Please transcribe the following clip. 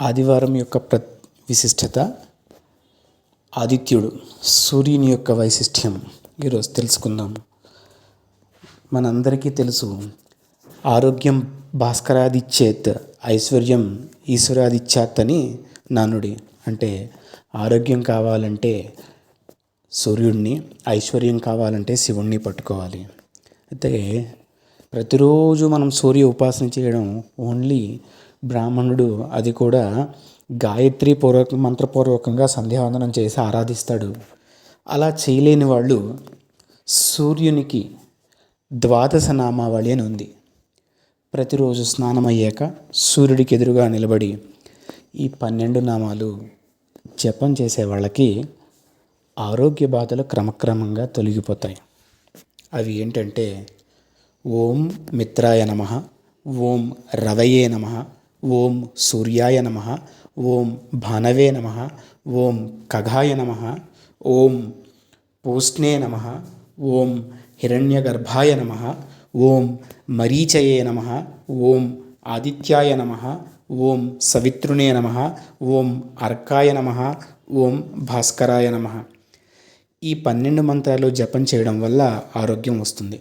ఆదివారం యొక్క ప్ర విశిష్టత ఆదిత్యుడు సూర్యుని యొక్క వైశిష్ట్యం ఈరోజు తెలుసుకుందాం. మనందరికీ తెలుసు ఆరోగ్యం భాస్కరాదిచ్చేత్ ఐశ్వర్యం ఈశ్వరాదిచ్చాత్ అని నానుడి. అంటే ఆరోగ్యం కావాలంటే సూర్యుడిని ఐశ్వర్యం కావాలంటే శివుణ్ణి పట్టుకోవాలి. అయితే ప్రతిరోజు మనం సూర్య ఉపాసన చేయడం ఓన్లీ బ్రాహ్మణుడు అది కూడా గాయత్రి పూర్వక మంత్రపూర్వకంగా సంధ్యావందనం చేసి ఆరాధిస్తాడు. అలా చేయలేని వాళ్ళు సూర్యునికి ద్వాదశ నామావళి అని ఉంది. ప్రతిరోజు స్నానం అయ్యాక సూర్యుడికి ఎదురుగా నిలబడి ఈ పన్నెండు నామాలు జపం చేసే వాళ్ళకి ఆరోగ్య బాధలు క్రమక్రమంగా తొలగిపోతాయి. అవి ఏంటంటే ఓం మిత్రాయ నమ ఓం రవయే నమ ఓం సూర్యాయ నమ ఓం భానవే నమ ఓం ఖగాయ నమ ఓం పూష్ణే నమ ఓం హిరణ్యగర్భాయ నమ ఓం మరీచయే నమ ఓం ఆదిత్యాయ నమ ఓం సవిత్రునే నమ ఓం అర్కాయ నమ ఓం భాస్కరాయ నమ. ఈ పన్నెండు మంత్రాలు జపం చేయడం వల్ల ఆరోగ్యం వస్తుంది.